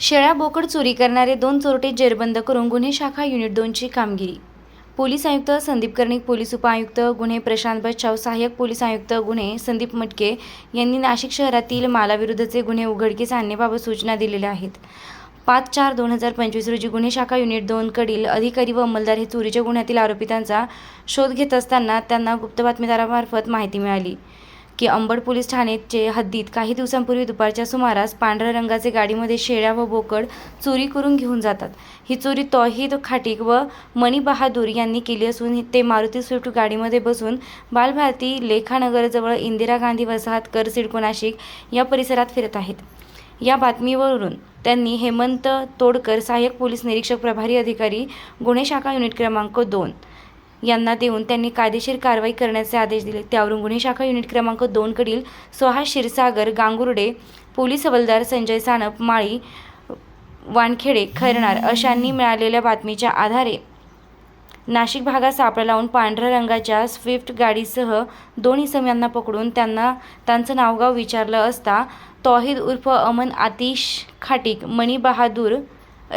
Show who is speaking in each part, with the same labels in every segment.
Speaker 1: शेळ्या बोकड चोरी करणारे दोन चोरटे जेरबंद करून गुन्हे शाखा युनिट दोनची कामगिरी. पोलीस आयुक्त संदीप कर्णिक पोलीस उपआयुक्त गुन्हे प्रशांत बच्छाव सहाय्यक पोलीस आयुक्त गुन्हे संदीप मटके यांनी नाशिक शहरातील मालाविरुद्धचे गुन्हे उघडकीस आणण्याबाबत सूचना दिलेल्या आहेत. पाच चार दोन हजार पंचवीस रोजी गुन्हे शाखा युनिट दोनकडील अधिकारी व अंमलदार हे चोरीच्या गुन्ह्यातील आरोपितांचा शोध घेत असताना त्यांना गुप्त बातमीदारामार्फत माहिती मिळाली की अंबड पोलीस ठाण्याचे हद्दीत काही दिवसांपूर्वी दुपारच्या सुमारास पांढऱ्या रंगाचे गाडीमध्ये शेळ्या व बोकड चोरी करून घेऊन जातात. ही चोरी तौहिद खाटीक व मणी बहादूर यांनी केली असून ते मारुती स्विफ्ट गाडीमध्ये बसून बालभारती लेखानगरजवळ इंदिरा गांधी वसाहत कर सिडको नाशिक या परिसरात फिरत आहेत. या बातमीवरून त्यांनी हेमंत तोडकर सहाय्यक पोलीस निरीक्षक प्रभारी अधिकारी गुन्हे शाखा युनिट क्रमांक दोन यांना देऊन त्यांनी कायदेशीर कारवाई करण्याचे आदेश दिले. त्यावरून गुन्हे शाखा युनिट क्रमांक दोनकडील सुहास क्षीरसागर गांगुर्डे पोलीस हवालदार संजय सानप माळी वानखेडे खैरणार अशांनी मिळालेल्या बातमीच्या आधारे नाशिक भागात सापळा लावून पांढऱ्या रंगाच्या स्विफ्ट गाडीसह दोन इसम्यांना पकडून त्यांना त्यांचं नावगाव विचारलं असता तौहिद उर्फ अमन आतिश खाटीक मणी बहादूर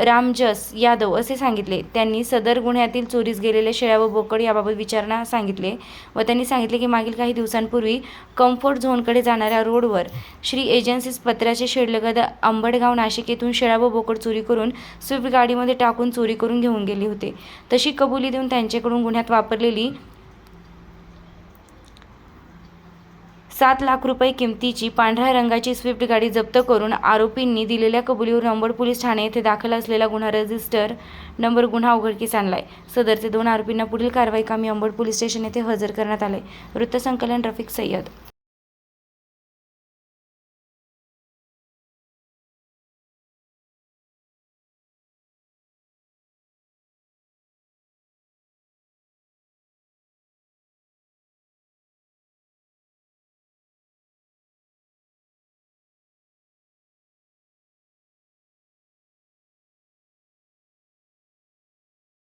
Speaker 1: रामजस यादव असे सांगितले. त्यांनी सदर गुन्ह्यातील चोरीस गेलेल्या शेळ्या व बोकड याबाबत विचारणा सांगितले व त्यांनी सांगितले की मागील काही दिवसांपूर्वी कम्फर्ट झोनकडे जाणाऱ्या रोडवर श्री एजन्सीज पत्राचे शेडलगद आंबडगाव नाशिक येथून शेळ्या व बोकड चोरी करून स्विफ्ट गाडीमध्ये टाकून चोरी करून घेऊन गेले होते. तशी कबुली देऊन त्यांच्याकडून गुन्ह्यात वापरलेली सात लाख रुपये किमतीची पांढऱ्या रंगाची स्विफ्ट गाडी जप्त करून आरोपींनी दिलेल्या कबुलीवर अंबड पोलीस ठाणे येथे दाखल असलेला गुन्हा रजिस्टर नंबर गुन्हा उघडकीस आणलाय. सदरचे दोन आरोपींना पुढील कारवाई कामी अंबड पोलीस स्टेशन येथे हजर करण्यात आले वृत्तसंकलन रफिक सय्यद.